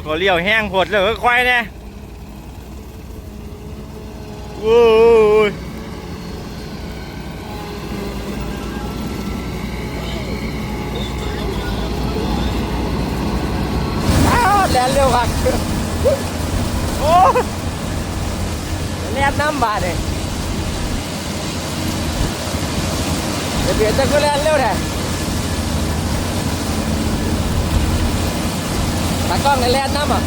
แล้วก็เลี้ยวแห้งโพดเลยค่อยๆเนี่ยโอ้ยอ้าวแล่นเร็วครับโอ้ยแล่นน้ำบาดเลยเดี๋ยวเปลี่ยนจะก็แล่นเร็วแท้ ตากล้องในแลนน้ำอะ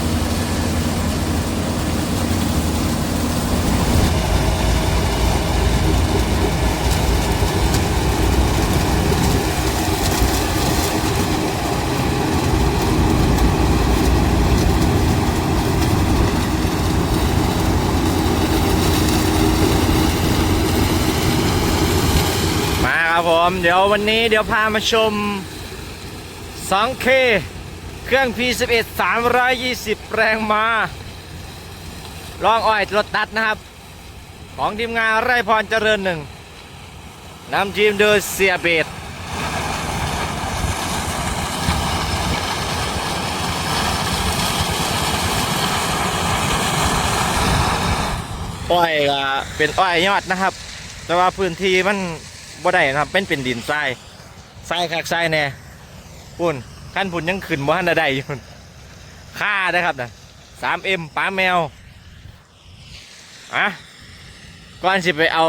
มาครับผม เดี๋ยววันนี้เดี๋ยวพามาชม 2K เครื่อง P11 320 แรงมาลองอ้อยรถตัดนะครับ ของทีมงานไร่พรเจริญหนึ่งนำทีมโดยเสียเบดอ้อยก็เป็นอ้อยยอดนะครับ แต่ว่าพื้นที่มันบ่ได้นะครับเป็นเป็นดินทรายทรายคักทรายแน่ปุ่น ขั้นปุ่นยังขึ้นบ่ทันได้อยู่ค่านะครับนะสามเอ็มป้าแมวอะก่อนสิไปเอา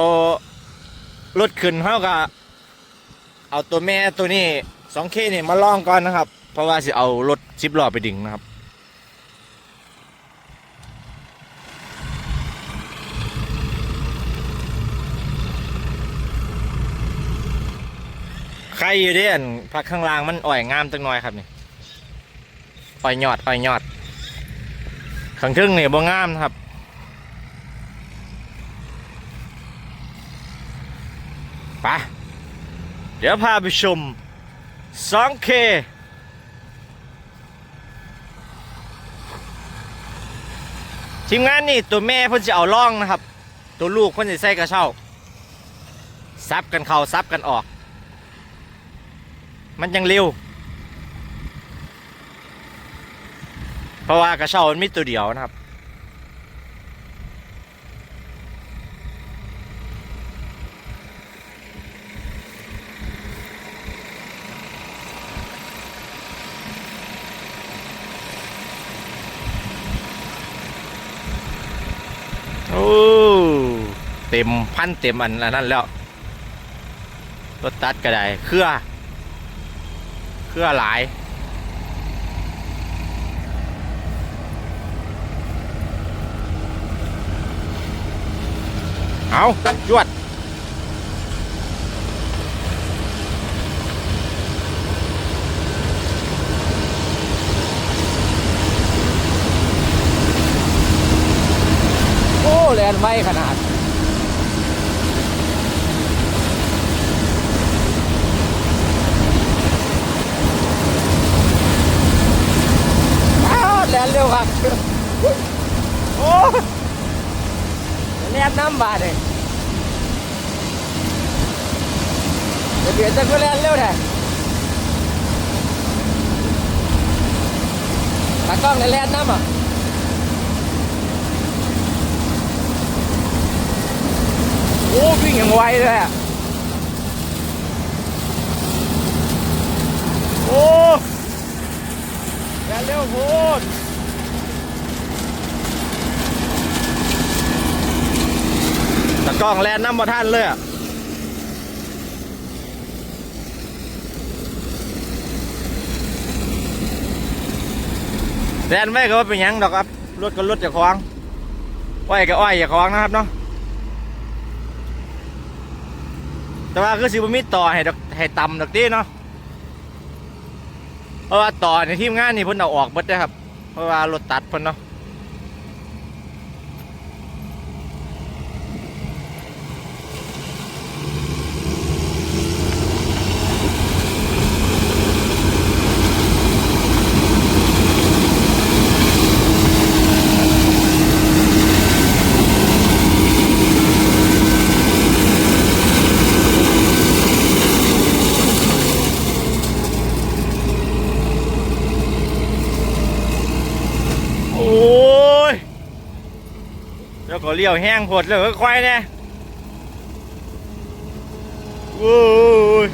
รถขึ้นเขาก็เอาตัวแม่ตัวนี้สองเคนี่มาล่องก่อนนะครับ เพราะว่าสิเอารถชิปล้อไปดึงนะครับ ใครอยู่เด่นพักข้างล่างมันอ่อยงามจังหน่อยครับนี่อ่อยยอดอ่อยยอดข้างทึ่งนี่บ่งามนะครับไปเดี๋ยวพาไปชม 2K ทีมงานนี่ตัวแม่เพิ่นจะเอาล่องนะครับ ตัวลูกเพิ่นจะใส่กระเช้าซับกันเข้าซับกันออก มันยังเร็ว เพราะว่ากระเช้ามันมีตัวเดียวนะครับ โอ้เต็มพันเต็มอันนั้นแล้วรถตัดก็ได้เครือ เครือหลาย เอาจวดโอ้แลนไวขนาด อ้าว แลนเร็วครับโอ้แลนน้ำบาดเลยเดี๋ยวจะก็แลนเร็วแท้ตากล้องในแลนน้ำอะโอ้วิ่งอย่างไวเลยอะโอ้แลนเร็วโพดตะ กล้องแลนน้ำมาท่านเลยอะแลนไม่ก็ว่าเป็นยังดอกครับรถก็รถจะคล้องอ้อยก็อ้อยอย่าคล้องนะครับเนาะแต่ว่าคือสิบมีต่อให้ดอกให้ต่ำดอกตี้เนาะเพราะว่าต่อในทีมงานนี่เพิ่นเอาออกหมดนะครับ เพราะว่ารถตัดเพิ่นเนาะ โอ้ยแล้วก็เลี้ยวแห้งโพดเลยค่อยๆเนี่ยโอ้ย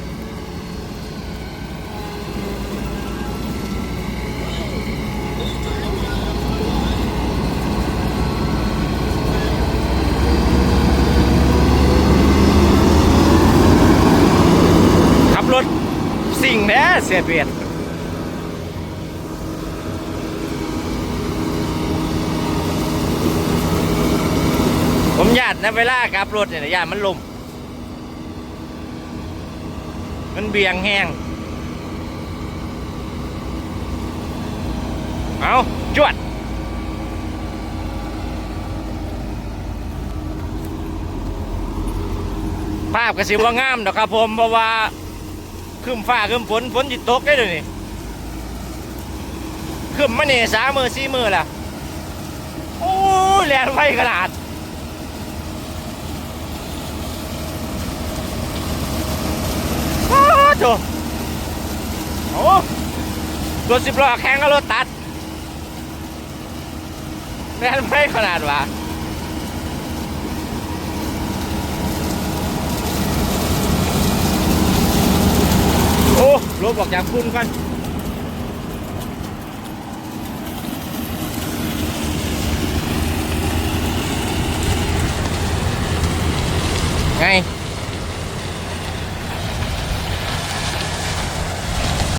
ขับรถสิ่งแน่เสียเปรียบ ผมญาตินเวลากลับรถเนี่ยญามันลม มันเบี่ยงแห้งเอาจวดภาพกระสิว่างามดอกครับผมเพราะว่าครึ้มฟ้าครึ้มฝนฝนจิตตกได้เลยนี่ครึ้มมาเนี่ยสามมือสี่มือละโอ้ยแรงไฟขนาด โอ้โอ้รถสิบล้อแข่งกับรถตัดแน่นไม่ขนาดวะโอ้ลบออกจากคุณกัน